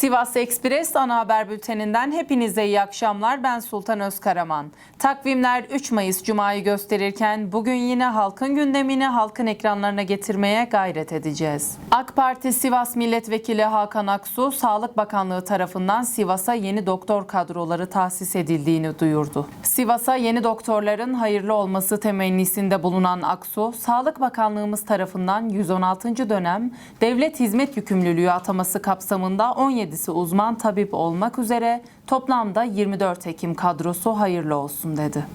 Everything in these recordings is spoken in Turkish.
Sivas Ekspres ana haber bülteninden hepinize iyi akşamlar. Ben Sultan Özkaraman. Takvimler 3 Mayıs Cuma'yı gösterirken bugün yine halkın gündemini halkın ekranlarına getirmeye gayret edeceğiz. AK Parti Sivas Milletvekili Hakan Aksu, Sağlık Bakanlığı tarafından Sivas'a yeni doktor kadroları tahsis edildiğini duyurdu. Sivas'a yeni doktorların hayırlı olması temennisinde bulunan Aksu, Sağlık Bakanlığımız tarafından 116. dönem devlet hizmet yükümlülüğü ataması kapsamında 17'si uzman tabip olmak üzere toplamda 24 hekim kadrosu hayırlı olsun dedi.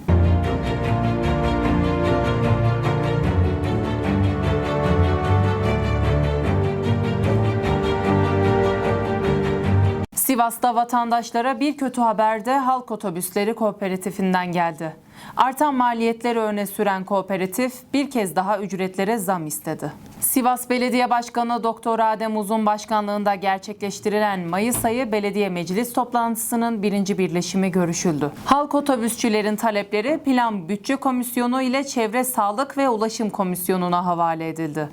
Sivas'ta vatandaşlara bir kötü haber de halk otobüsleri kooperatifinden geldi. Artan maliyetleri öne süren kooperatif bir kez daha ücretlere zam istedi. Sivas Belediye Başkanı Doktor Adem Uzun başkanlığında gerçekleştirilen Mayıs ayı belediye meclis toplantısının birinci birleşimi görüşüldü. Halk otobüsçülerin talepleri Plan Bütçe Komisyonu ile Çevre Sağlık ve Ulaşım Komisyonu'na havale edildi.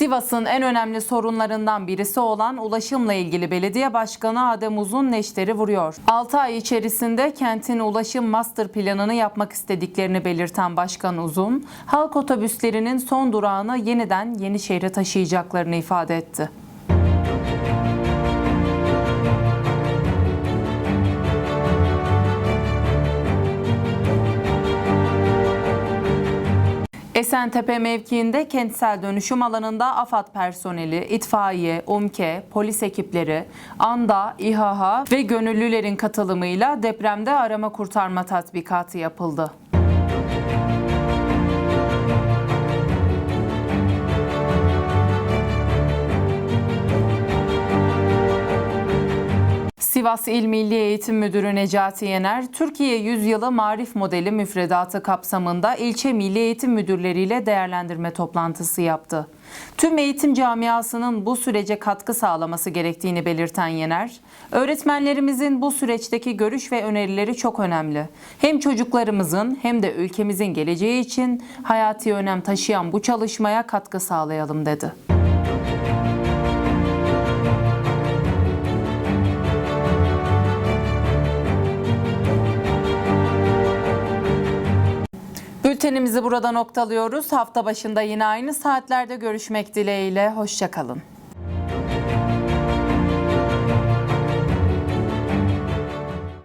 Sivas'ın en önemli sorunlarından birisi olan ulaşımla ilgili belediye başkanı Adem Uzun neşteri vuruyor. 6 ay içerisinde kentin ulaşım master planını yapmak istediklerini belirten Başkan Uzun, halk otobüslerinin son durağını yeniden Yenişehir'e taşıyacaklarını ifade etti. Esentepe mevkiinde kentsel dönüşüm alanında AFAD personeli, itfaiye, UMKE, polis ekipleri, ANDA, İHA ve gönüllülerin katılımıyla depremde arama kurtarma tatbikatı yapıldı. Sivas İl Milli Eğitim Müdürü Necati Yener, Türkiye Yüzyılı Marif Modeli müfredatı kapsamında ilçe milli eğitim müdürleriyle değerlendirme toplantısı yaptı. Tüm eğitim camiasının bu sürece katkı sağlaması gerektiğini belirten Yener, öğretmenlerimizin bu süreçteki görüş ve önerileri çok önemli. Hem çocuklarımızın hem de ülkemizin geleceği için hayati önem taşıyan bu çalışmaya katkı sağlayalım dedi. Bültenimizi burada noktalıyoruz. Hafta başında yine aynı saatlerde görüşmek dileğiyle. Hoşçakalın.